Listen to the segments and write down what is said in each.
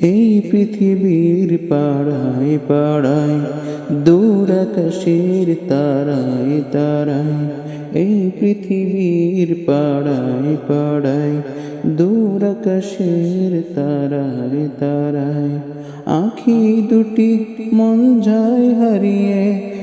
এই পৃথিবীর পাড়ায় পাড়ায়, দূর আকাশের তারায় তারায়, এই পৃথিবীর পাড়ায় পাড়ায়, দূর আকাশের তারায় তারায়, আখি দুটি মন যায় হারিয়ে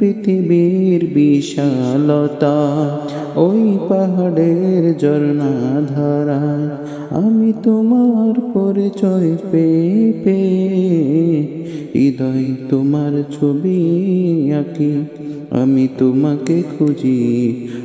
পৃথিবীর বিশালতা, ওই পাহাড়ের ঝর্ণা ধারায় আমি তোমার পরিচয় পেয়ে পেয়ে, হৃদয় তোমার ছবি আঁকি, আমি তোমাকে খুঁজি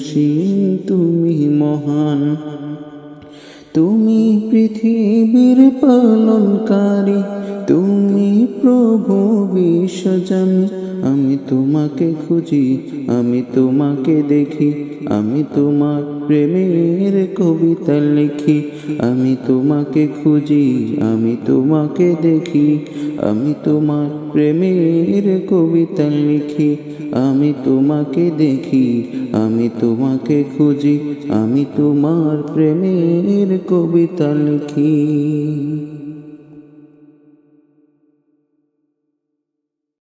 অসীম তুমি মহান। তুমি পৃথিবীর পালনকারী তুমি প্রভু বিশ্বজানি, আমি তোমাকে খুঁজি, আমি তোমাকে দেখি, আমি তোমার প্রেমের কবিতা লিখি, আমি তোমাকে খুঁজি, আমি তোমাকে দেখি, আমি তোমার প্রেমের কবিতা লিখি, আমি তোমাকে দেখি, আমি তোমাকে খুঁজি, আমি তোমার প্রেমের কবিতা লিখি।